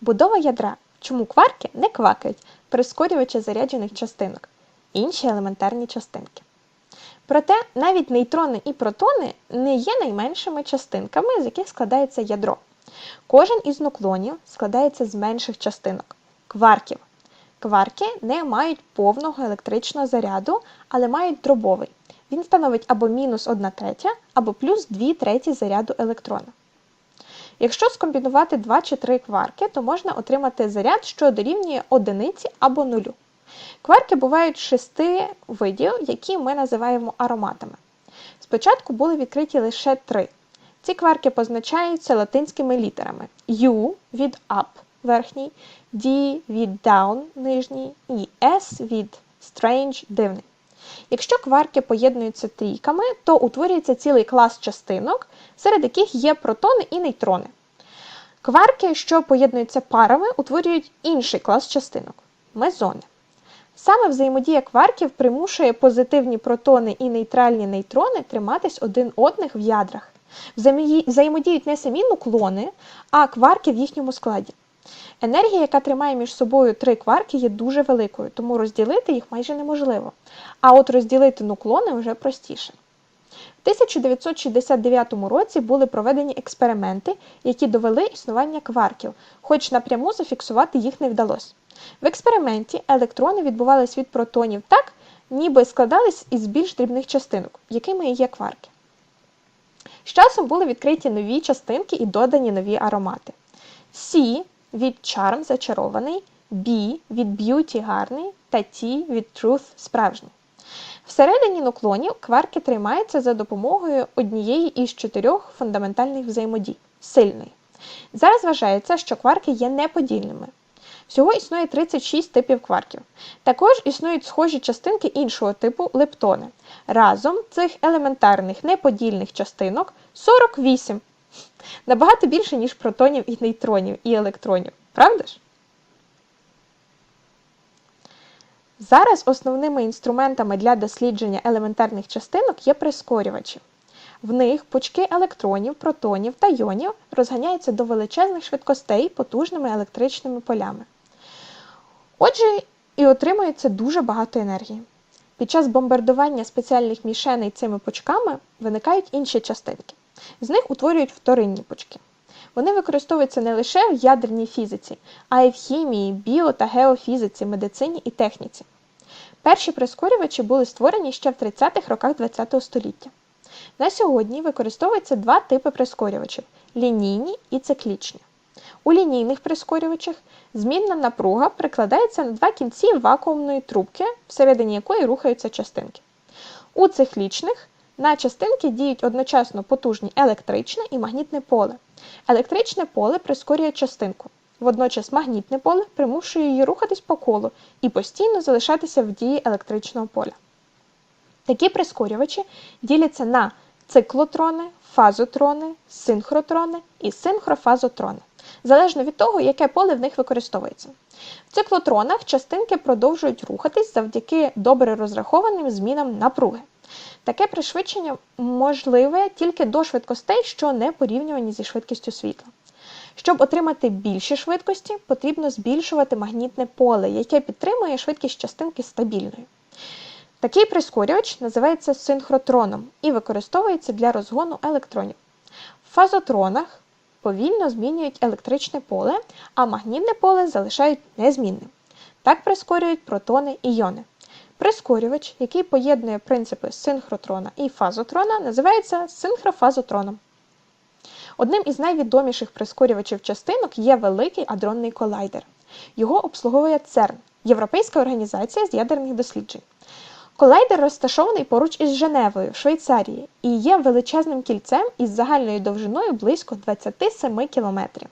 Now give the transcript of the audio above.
Будова ядра. Чому кварки не квакають, прискорювачі заряджених частинок, інші елементарні частинки. Проте навіть нейтрони і протони не є найменшими частинками, з яких складається ядро. Кожен із нуклонів складається з менших частинок кварків. Кварки не мають повного електричного заряду, але мають дробовий. Він становить або мінус 1 третя, або плюс 2 треті заряду електрона. Якщо скомбінувати 2 чи 3 кварки, то можна отримати заряд, що дорівнює одиниці або нулю. Кварки бувають шести видів, які ми називаємо ароматами. Спочатку були відкриті лише три. Ці кварки позначаються латинськими літерами U від up верхній, D від down нижній і S від strange дивний. Якщо кварки поєднуються трійками, то утворюється цілий клас частинок, серед яких є протони і нейтрони. Кварки, що поєднуються парами, утворюють інший клас частинок мезони. Саме взаємодія кварків примушує позитивні протони і нейтральні нейтрони триматись один одних в ядрах. Взаємодіють не самі нуклони, а кварки в їхньому складі. Енергія, яка тримає між собою три кварки, є дуже великою, тому розділити їх майже неможливо. А от розділити нуклони вже простіше. В 1969 році були проведені експерименти, які довели існування кварків, хоч напряму зафіксувати їх не вдалося. В експерименті електрони відбувались від протонів так, ніби складались із більш дрібних частинок, якими і є кварки. З часом були відкриті нові частинки і додані нові аромати. C від Charm зачарований, B від Beauty гарний та T від Truth справжній. Всередині нуклонів кварки тримаються за допомогою однієї із чотирьох фундаментальних взаємодій сильної. Зараз вважається, що кварки є неподільними. Всього існує 36 типів кварків. Також існують схожі частинки іншого типу лептони. Разом цих елементарних неподільних частинок 48. Набагато більше, ніж протонів і нейтронів і електронів. Правда ж? Зараз основними інструментами для дослідження елементарних частинок є прискорювачі. В них пучки електронів, протонів та йонів розганяються до величезних швидкостей потужними електричними полями. Отже, і отримується дуже багато енергії. Під час бомбардування спеціальних мішеней цими пучками виникають інші частинки. З них утворюють вторинні пучки. Вони використовуються не лише в ядерній фізиці, а й в хімії, біо та геофізиці, медицині і техніці. Перші прискорювачі були створені ще в 30-х роках ХХ століття. На сьогодні використовуються два типи прискорювачів лінійні і циклічні. У лінійних прискорювачах змінна напруга прикладається на два кінці вакуумної трубки, всередині якої рухаються частинки. У циклічних на частинки діють одночасно потужні електричне і магнітне поле. Електричне поле прискорює частинку. Водночас магнітне поле примушує її рухатись по колу і постійно залишатися в дії електричного поля. Такі прискорювачі діляться на циклотрони, фазотрони, синхротрони і синхрофазотрони, залежно від того, яке поле в них використовується. В циклотронах частинки продовжують рухатись завдяки добре розрахованим змінам напруги. Таке пришвидшення можливе тільки до швидкостей, що не порівнювані зі швидкістю світла. Щоб отримати більші швидкості, потрібно збільшувати магнітне поле, яке підтримує швидкість частинки стабільною. Такий прискорювач називається синхротроном і використовується для розгону електронів. В фазотронах повільно змінюють електричне поле, а магнітне поле залишають незмінним. Так прискорюють протони і йони. Прискорювач, який поєднує принципи синхротрона і фазотрона, називається синхрофазотроном. Одним із найвідоміших прискорювачів частинок є Великий адронний колайдер. Його обслуговує ЦЕРН Європейська організація з ядерних досліджень. Колайдер розташований поруч із Женевою в Швейцарії і є величезним кільцем із загальною довжиною близько 27 кілометрів.